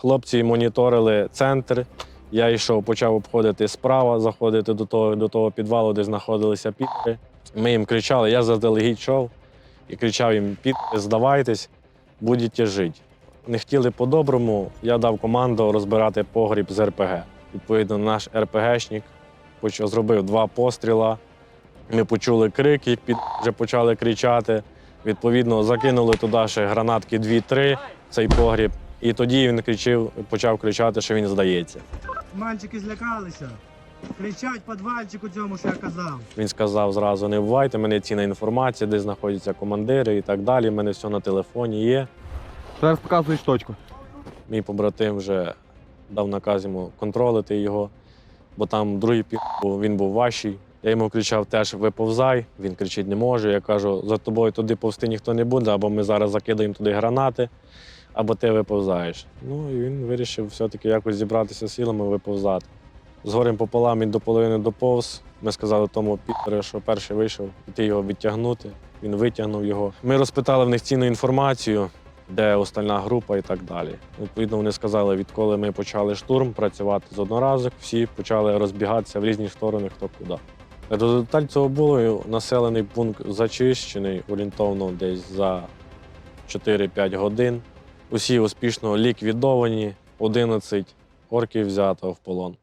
Хлопці моніторили центр. Я йшов, почав обходити справа, заходити до того, до того підвалу, де знаходилися підри. Ми їм кричали, я заздалегідь йшов і кричав їм: підри, здавайтесь, будете жити. Не хотіли по-доброму, я дав команду розбирати погріб з РПГ. Відповідно, наш РПГшник зробив два постріла. Ми почули крик, як під вже почали кричати. Відповідно, закинули туди ще гранатки 2-3, цей погріб. І тоді він кричив, почав кричати, що він здається. Мальчики злякалися. Кричать подвальчику цьому, що я казав. Він сказав зразу: не бувайте, мене цінна інформація, де знаходяться командири і так далі. У мене все на телефоні є. Зараз показуєш точку. Мій побратим вже дав наказ йому контролити його, бо там другий пі був, він був важчий. Я йому кричав теж виповзай. Він кричить, не може. Я кажу, за тобою туди повзти ніхто не буде, або ми зараз закидаємо туди гранати, або ти виповзаєш. Ну і він вирішив все-таки якось зібратися силами виповзати. З горем пополам він до половини доповз. Ми сказали тому Пітеру, що перший вийшов, іти його відтягнути. Він витягнув його. Ми розпитали в них цінну інформацію, де остальна група і так далі. Відповідно, вони сказали, відколи ми почали штурм працювати з одноразок, всі почали розбігатися в різні сторони, хто куди. Результат цього було населений пункт зачищений орієнтовно десь за 4-5 годин. Усі успішно ліквідовані, 11 орків взято в полон.